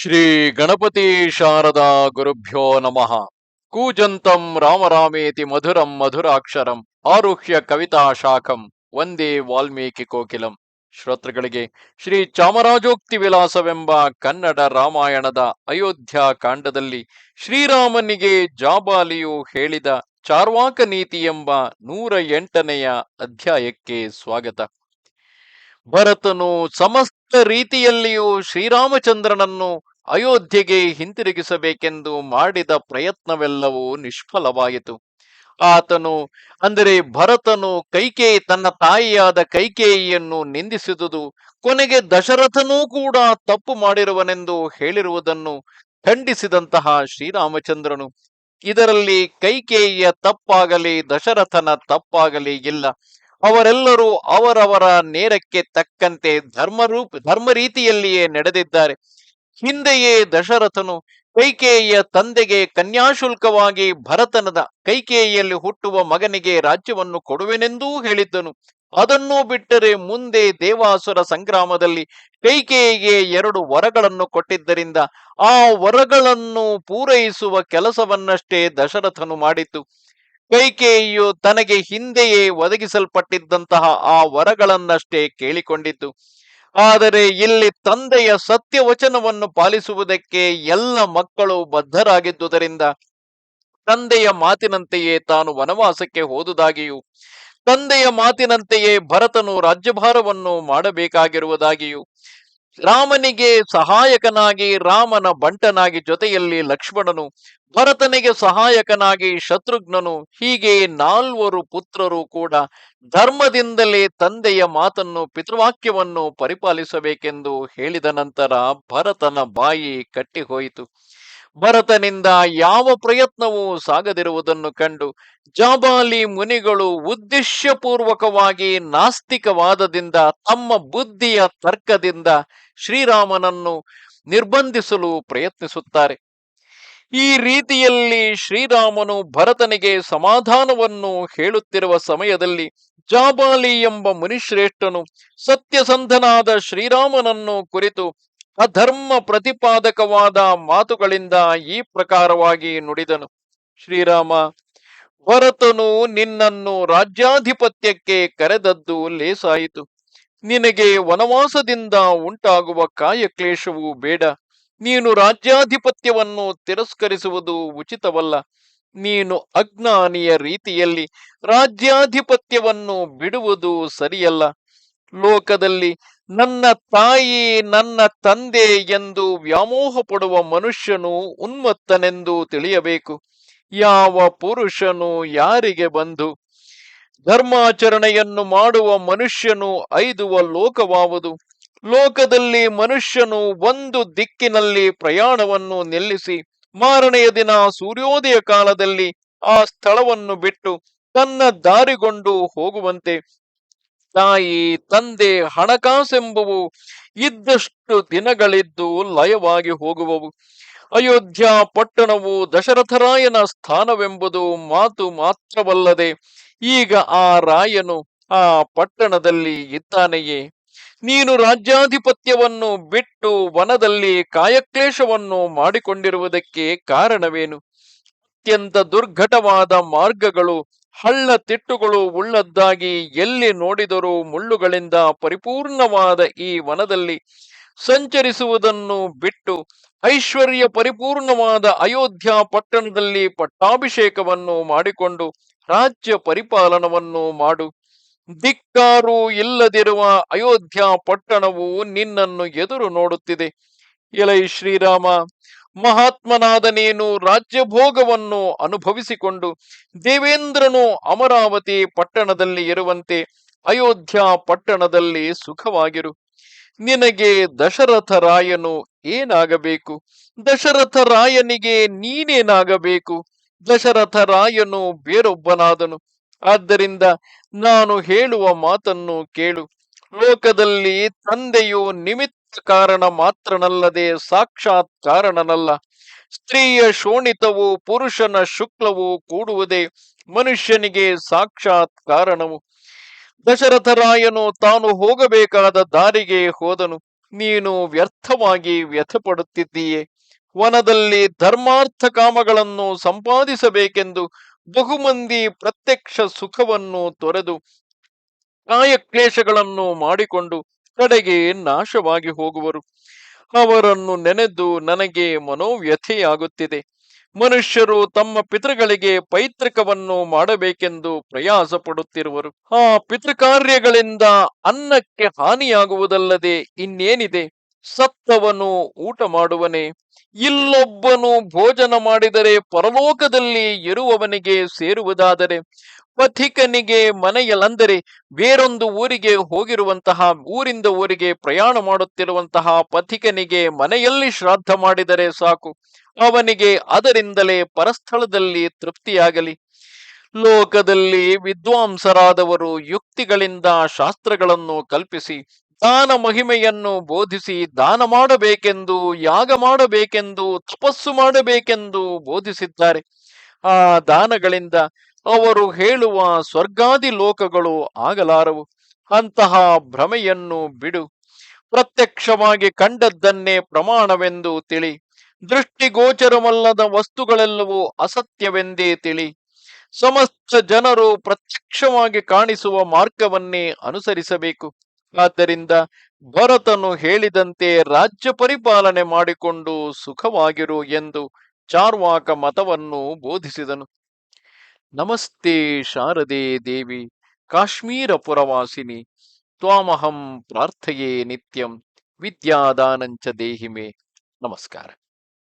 ಶ್ರೀ ಗಣಪತಿ ಶಾರದಾ ಗುರುಭ್ಯೋ ನಮಃ. ಕೂಜಂತಂ ರಾಮರಾಮೇತಿ ಮಧುರಂ ಮಧುರಾಕ್ಷರಂ ಆರುಹ್ಯ ಕವಿತಾ ಶಾಖಂ ವಂದೇ ವಾಲ್ಮೀಕಿ ಕೋಕಿಲಂ. ಶ್ರೋತೃಗಳಿಗೆ ಶ್ರೀ ಚಾಮರಾಜೋಕ್ತಿ ವಿಲಾಸವೆಂಬ ಕನ್ನಡ ರಾಮಾಯಣದ ಅಯೋಧ್ಯ ಕಾಂಡದಲ್ಲಿ ಶ್ರೀರಾಮನಿಗೆ ಜಾಬಾಲಿಯು ಹೇಳಿದ ಚಾರ್ವಾಕ ನೀತಿ ಎಂಬ ನೂರ ಎಂಟನೆಯ ಅಧ್ಯಾಯಕ್ಕೆ ಸ್ವಾಗತ. ಭರತನು ಸಮಸ್ತ ರೀತಿಯಲ್ಲಿಯೂ ಶ್ರೀರಾಮಚಂದ್ರನನ್ನು ಅಯೋಧ್ಯೆಗೆ ಹಿಂತಿರುಗಿಸಬೇಕೆಂದು ಮಾಡಿದ ಪ್ರಯತ್ನವೆಲ್ಲವೂ ನಿಷ್ಫಲವಾಯಿತು. ಆತನು, ಅಂದರೆ ಭರತನು ಕೈಕೇಯಿ ತನ್ನ ತಾಯಿಯಾದ ಕೈಕೇಯಿಯನ್ನು ನಿಂದಿಸಿದುದು, ಕೊನೆಗೆ ದಶರಥನೂ ಕೂಡ ತಪ್ಪು ಮಾಡಿರುವನೆಂದು ಹೇಳಿರುವುದನ್ನು ಖಂಡಿಸಿದಂತಹ ಶ್ರೀರಾಮಚಂದ್ರನು, ಇದರಲ್ಲಿ ಕೈಕೇಯಿಯ ತಪ್ಪಾಗಲಿ, ದಶರಥನ ತಪ್ಪಾಗಲಿ ಇಲ್ಲ. ಅವರೆಲ್ಲರೂ ಅವರವರ ನೇರಕ್ಕೆ ತಕ್ಕಂತೆ ಧರ್ಮರೂಪ ಧರ್ಮ ರೀತಿಯಲ್ಲಿಯೇ ನಡೆದಿದ್ದಾರೆ. ಹಿಂದೆಯೇ ದಶರಥನು ಕೈಕೇಯಿಯ ತಂದೆಗೆ ಕನ್ಯಾಶುಲ್ಕವಾಗಿ ಭರತನದ ಕೈಕೇಯಿಯಲ್ಲಿ ಹುಟ್ಟುವ ಮಗನಿಗೆ ರಾಜ್ಯವನ್ನು ಕೊಡುವೆನೆಂದೂ ಹೇಳಿದ್ದನು. ಅದನ್ನು ಬಿಟ್ಟರೆ ಮುಂದೆ ದೇವಾಸುರ ಸಂಗ್ರಾಮದಲ್ಲಿ ಕೈಕೇಯಿಗೆ ಎರಡು ವರಗಳನ್ನು ಕೊಟ್ಟಿದ್ದರಿಂದ ಆ ವರಗಳನ್ನು ಪೂರೈಸುವ ಕೆಲಸವನ್ನಷ್ಟೇ ದಶರಥನು ಮಾಡಿತ್ತು ಕೈಕೇಯಿಯು ತನಗೆ ಹಿಂದೆಯೇ ಒದಗಿಸಲ್ಪಟ್ಟಿದ್ದಂತಹ ಆ ವರಗಳನ್ನಷ್ಟೇ ಕೇಳಿಕೊಂಡಿತು. ಆದರೆ ಇಲ್ಲಿ ತಂದೆಯ ಸತ್ಯವಚನವನ್ನು ಪಾಲಿಸುವುದಕ್ಕೆ ಎಲ್ಲ ಮಕ್ಕಳು ಬದ್ಧರಾಗಿದ್ದುದರಿಂದ ತಂದೆಯ ಮಾತಿನಂತೆಯೇ ತಾನು ವನವಾಸಕ್ಕೆ ಹೋದುದಾಗಿಯೂ, ತಂದೆಯ ಮಾತಿನಂತೆಯೇ ಭರತನು ರಾಜ್ಯಭಾರವನ್ನು ಮಾಡಬೇಕಾಗಿರುವುದಾಗಿಯೂ ರಾಮನಿಗೆ ಸಹಾಯಕನಾಗಿ, ರಾಮನ ಬಂಟನಾಗಿ ಜೊತೆಯಲ್ಲಿ ಲಕ್ಷ್ಮಣನು, ಭರತನಿಗೆ ಸಹಾಯಕನಾಗಿ ಶತ್ರುಘ್ನನು, ಹೀಗೆ ನಾಲ್ವರು ಪುತ್ರರು ಕೂಡ ಧರ್ಮದಿಂದಲೇ ತಂದೆಯ ಮಾತನ್ನು, ಪಿತೃವಾಕ್ಯವನ್ನು ಪರಿಪಾಲಿಸಬೇಕೆಂದು ಹೇಳಿದ ನಂತರ ಭರತನ ಬಾಯಿ ಕಟ್ಟಿಹೋಯಿತು. ಭರತನಿಂದ ಯಾವ ಪ್ರಯತ್ನವೂ ಸಾಗದಿರುವುದನ್ನು ಕಂಡು ಜಾಬಾಲಿ ಮುನಿಗಳು ಉದ್ದೇಶಪೂರ್ವಕವಾಗಿ ನಾಸ್ತಿಕವಾದದಿಂದ, ತಮ್ಮ ಬುದ್ಧಿಯ ತರ್ಕದಿಂದ ಶ್ರೀರಾಮನನ್ನು ನಿರ್ಬಂಧಿಸಲು ಪ್ರಯತ್ನಿಸುತ್ತಾರೆ. ಈ ರೀತಿಯಲ್ಲಿ ಶ್ರೀರಾಮನು ಭರತನಿಗೆ ಸಮಾಧಾನವನ್ನು ಹೇಳುತ್ತಿರುವ ಸಮಯದಲ್ಲಿ ಜಾಬಾಲಿ ಎಂಬ ಮುನಿಶ್ರೇಷ್ಠನು ಸತ್ಯಸಂಧನಾದ ಶ್ರೀರಾಮನನ್ನು ಕುರಿತು ಅಧರ್ಮ ಪ್ರತಿಪಾದಕವಾದ ಮಾತುಗಳಿಂದ ಈ ಪ್ರಕಾರವಾಗಿ ನುಡಿದನು. ಶ್ರೀರಾಮ, ಭರತನು ನಿನ್ನನ್ನು ರಾಜ್ಯಾಧಿಪತ್ಯಕ್ಕೆ ಕರೆದದ್ದು ಲೇಸಾಯಿತು. ನಿನಗೆ ವನವಾಸದಿಂದ ಉಂಟಾಗುವ ಕಾಯಕ್ಲೇಶವು ಬೇಡ. ನೀನು ರಾಜ್ಯಾಧಿಪತ್ಯವನ್ನು ತಿರಸ್ಕರಿಸುವುದು ಉಚಿತವಲ್ಲ. ನೀನು ಅಜ್ಞಾನಿಯ ರೀತಿಯಲ್ಲಿ ರಾಜ್ಯಾಧಿಪತ್ಯವನ್ನು ಬಿಡುವುದು ಸರಿಯಲ್ಲ. ಲೋಕದಲ್ಲಿ ನನ್ನ ತಾಯಿ ನನ್ನ ತಂದೆ ಎಂದು ವ್ಯಾಮೋಹ ಪಡುವ ಮನುಷ್ಯನು ಉನ್ಮತ್ತನೆಂದು ತಿಳಿಯಬೇಕು. ಯಾವ ಪುರುಷನು ಯಾರಿಗೆ ಬಂದು ಧರ್ಮಾಚರಣೆಯನ್ನು ಮಾಡುವ ಮನುಷ್ಯನು ಐದುವ ಲೋಕವಾವುದು. ಲೋಕದಲ್ಲಿ ಮನುಷ್ಯನು ಒಂದು ದಿಕ್ಕಿನಲ್ಲಿ ಪ್ರಯಾಣವನ್ನು ನಿಲ್ಲಿಸಿ, ಮಾರನೆಯ ದಿನ ಸೂರ್ಯೋದಯ ಕಾಲದಲ್ಲಿ ಆ ಸ್ಥಳವನ್ನು ಬಿಟ್ಟು ತನ್ನ ದಾರಿಗೊಂಡು ಹೋಗುವಂತೆ. ತಾಯಿ, ತಂದೆ, ಹಣಕಾಸೆಂಬುವು ಇದ್ದಷ್ಟು ದಿನಗಳಿದ್ದು ಲಯವಾಗಿ ಹೋಗುವವು. ಅಯೋಧ್ಯ ಪಟ್ಟಣವು ದಶರಥರಾಯನ ಸ್ಥಾನವೆಂಬುದು ಮಾತು ಮಾತ್ರವಲ್ಲದೆ ಈಗ ಆ ರಾಯನು ಆ ಪಟ್ಟಣದಲ್ಲಿ ಇದ್ದಾನೆಯೇ? ನೀನು ರಾಜ್ಯಾಧಿಪತ್ಯವನ್ನು ಬಿಟ್ಟು ವನದಲ್ಲಿ ಕಾಯಕ್ಲೇಶವನ್ನು ಮಾಡಿಕೊಂಡಿರುವುದಕ್ಕೆ ಕಾರಣವೇನು? ಅತ್ಯಂತ ದುರ್ಘಟವಾದ ಮಾರ್ಗಗಳು, ಹಳ್ಳ ತಿಟ್ಟುಗಳು ಉಳ್ಳದ್ದಾಗಿ ಎಲ್ಲಿ ನೋಡಿದರೂ ಮುಳ್ಳುಗಳಿಂದ ಪರಿಪೂರ್ಣವಾದ ಈ ವನದಲ್ಲಿ ಸಂಚರಿಸುವುದನ್ನು ಬಿಟ್ಟು ಐಶ್ವರ್ಯ ಪರಿಪೂರ್ಣವಾದ ಅಯೋಧ್ಯ ಪಟ್ಟಣದಲ್ಲಿ ಪಟ್ಟಾಭಿಷೇಕವನ್ನು ಮಾಡಿಕೊಂಡು ರಾಜ್ಯ ಪರಿಪಾಲನವನ್ನು ಮಾಡು. ದಿಕ್ಕಾರು ಇಲ್ಲದಿರುವ ಅಯೋಧ್ಯ ಪಟ್ಟಣವು ನಿನ್ನನ್ನು ಎದುರು ನೋಡುತ್ತಿದೆ. ಎಲೈ ಶ್ರೀರಾಮ, ಮಹಾತ್ಮನಾದ ನೀನು ರಾಜ್ಯಭೋಗವನ್ನು ಅನುಭವಿಸಿಕೊಂಡು ದೇವೇಂದ್ರನು ಅಮರಾವತಿ ಪಟ್ಟಣದಲ್ಲಿ ಇರುವಂತೆ ಅಯೋಧ್ಯ ಪಟ್ಟಣದಲ್ಲಿ ಸುಖವಾಗಿರು. ನಿನಗೆ ದಶರಥ ರಾಯನು ಏನಾಗಬೇಕು? ದಶರಥ ರಾಯನಿಗೆ ನೀನೇನಾಗಬೇಕು? ದಶರಥ ರಾಯನು ಬೇರೊಬ್ಬನಾದನು. ಆದ್ದರಿಂದ ನಾನು ಹೇಳುವ ಮಾತನ್ನು ಕೇಳು. ಲೋಕದಲ್ಲಿ ತಂದೆಯು ನಿಮಿತ್ತ ಕಾರಣ ಮಾತ್ರನಲ್ಲದೆ ಸಾಕ್ಷಾತ್ ಕಾರಣನಲ್ಲ. ಸ್ತ್ರೀಯ ಶೋಣಿತವು ಪುರುಷನ ಶುಕ್ಲವು ಕೂಡುವುದೇ ಮನುಷ್ಯನಿಗೆ ಸಾಕ್ಷಾತ್ ಕಾರಣವು. ದಶರಥರಾಯನು ತಾನು ಹೋಗಬೇಕಾದ ದಾರಿಗೆ ಹೋದನು. ನೀನು ವ್ಯರ್ಥವಾಗಿ ವ್ಯಥಪಡುತ್ತಿದ್ದೀಯೆ. ವನದಲ್ಲಿ ಧರ್ಮಾರ್ಥ ಕಾಮಗಳನ್ನು ಸಂಪಾದಿಸಬೇಕೆಂದು ಬಹುಮಂದಿ ಪ್ರತ್ಯಕ್ಷ ಸುಖವನ್ನು ತೊರೆದು ಕಾಯಕ್ಲೇಶಗಳನ್ನು ಮಾಡಿಕೊಂಡು ಕಡೆಗೆ ನಾಶವಾಗಿ ಹೋಗುವರು. ಅವರನ್ನು ನೆನೆದು ನನಗೆ ಮನೋವ್ಯಥೆಯಾಗುತ್ತಿದೆ. ಮನುಷ್ಯರು ತಮ್ಮ ಪಿತೃಗಳಿಗೆ ಪೈತೃಕವನ್ನು ಮಾಡಬೇಕೆಂದು ಪ್ರಯಾಸ ಪಡುತ್ತಿರುವರು ಆ ಪಿತೃಕಾರ್ಯಗಳಿಂದ ಅನ್ನಕ್ಕೆ ಹಾನಿಯಾಗುವುದಲ್ಲದೆ ಇನ್ನೇನಿದೆ? ಸತ್ತವನು ಊಟ ಮಾಡುವನೆ. ಇಲ್ಲೊಬ್ಬನು ಭೋಜನ ಮಾಡಿದರೆ ಪರಲೋಕದಲ್ಲಿ ಇರುವವನಿಗೆ ಸೇರುವುದಾದರೆ ಪಥಿಕನಿಗೆ ಮನೆಯಲ್ಲಂದರೆ ಬೇರೊಂದು ಊರಿಗೆ ಹೋಗಿರುವಂತಹ, ಊರಿಂದ ಊರಿಗೆ ಪ್ರಯಾಣ ಮಾಡುತ್ತಿರುವಂತಹ ಪಥಿಕನಿಗೆ ಮನೆಯಲ್ಲಿ ಶ್ರಾದ್ದ ಮಾಡಿದರೆ ಸಾಕು. ಅವನಿಗೆ ಅದರಿಂದಲೇ ಪರಸ್ಥಳದಲ್ಲಿ ತೃಪ್ತಿಯಾಗಲಿ. ಲೋಕದಲ್ಲಿ ವಿದ್ವಾಂಸರಾದವರು ಯುಕ್ತಿಗಳಿಂದ ಶಾಸ್ತ್ರಗಳನ್ನು ಕಲ್ಪಿಸಿ. ದಾನ ಮಹಿಮೆಯನ್ನು ಬೋಧಿಸಿ ದಾನ ಮಾಡಬೇಕೆಂದು, ಯಾಗ ಮಾಡಬೇಕೆಂದು, ತಪಸ್ಸು ಮಾಡಬೇಕೆಂದು ಬೋಧಿಸಿದ್ದಾರೆ. ಆ ದಾನಗಳಿಂದ ಅವರು ಹೇಳುವ ಸ್ವರ್ಗಾದಿ ಲೋಕಗಳು ಆಗಲಾರವು. ಅಂತಹ ಭ್ರಮೆಯನ್ನು ಬಿಡು. ಪ್ರತ್ಯಕ್ಷವಾಗಿ ಕಂಡದ್ದನ್ನೇ ಪ್ರಮಾಣವೆಂದು ತಿಳಿ. ದೃಷ್ಟಿಗೋಚರವಲ್ಲದ ವಸ್ತುಗಳೆಲ್ಲವೂ ಅಸತ್ಯವೆಂದೇ ತಿಳಿ. ಸಮಸ್ತ ಜನರು ಪ್ರತ್ಯಕ್ಷವಾಗಿ ಕಾಣಿಸುವ ಮಾರ್ಗವನ್ನೇ ಅನುಸರಿಸಬೇಕು. ಆದ್ದರಿಂದ ಭರತನು ಹೇಳಿದಂತೆ ರಾಜ್ಯ ಪರಿಪಾಲನೆ ಮಾಡಿಕೊಂಡು ಸುಖವಾಗಿರು ಎಂದು ಚಾರ್ವಾಕ ಮತವನ್ನು ಬೋಧಿಸಿದನು. ನಮಸ್ತೆ ಶಾರದೆ ದೇವಿ, ಕಾಶ್ಮೀರ ಪುರವಾಸಿನಿ, ತ್ವಾಮಹಂ ಪ್ರಾರ್ಥೆಯೇ ನಿತ್ಯಂ, ವಿದ್ಯಾದಾನಂಚ ದೇಹಿಮೆ. ನಮಸ್ಕಾರ.